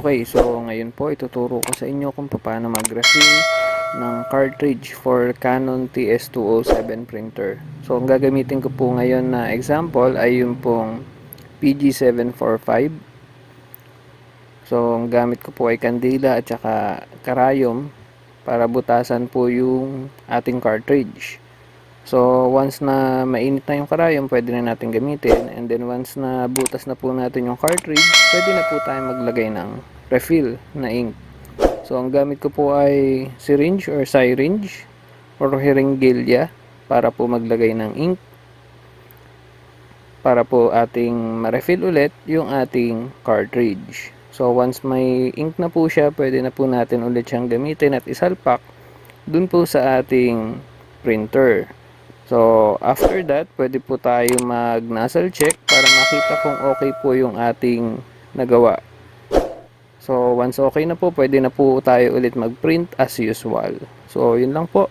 Okay, so ngayon po ituturo ko sa inyo kung paano mag-refill ng cartridge for Canon TS207 printer. So ang gagamitin ko po ngayon na example ay yung pong PG745. So ang gamit ko po ay kandila at saka karayom para butasan po yung ating cartridge. So, once na mainit na yung karayom, pwede na natin gamitin. And then, once na butas na po natin yung cartridge, pwede na po tayo maglagay ng refill na ink. So, ang gamit ko po ay syringe or syringe or hiringilya para po maglagay ng ink para po ating ma-refill ulit yung ating cartridge. So, once may ink na po siya, pwede na po natin ulit siyang gamitin at isalpak dun po sa ating printer. So, after that, pwede po tayo mag-nasal check para makita kung okay po yung ating nagawa. So, once okay na po, pwede na po tayo ulit mag-print as usual. So, yun lang po.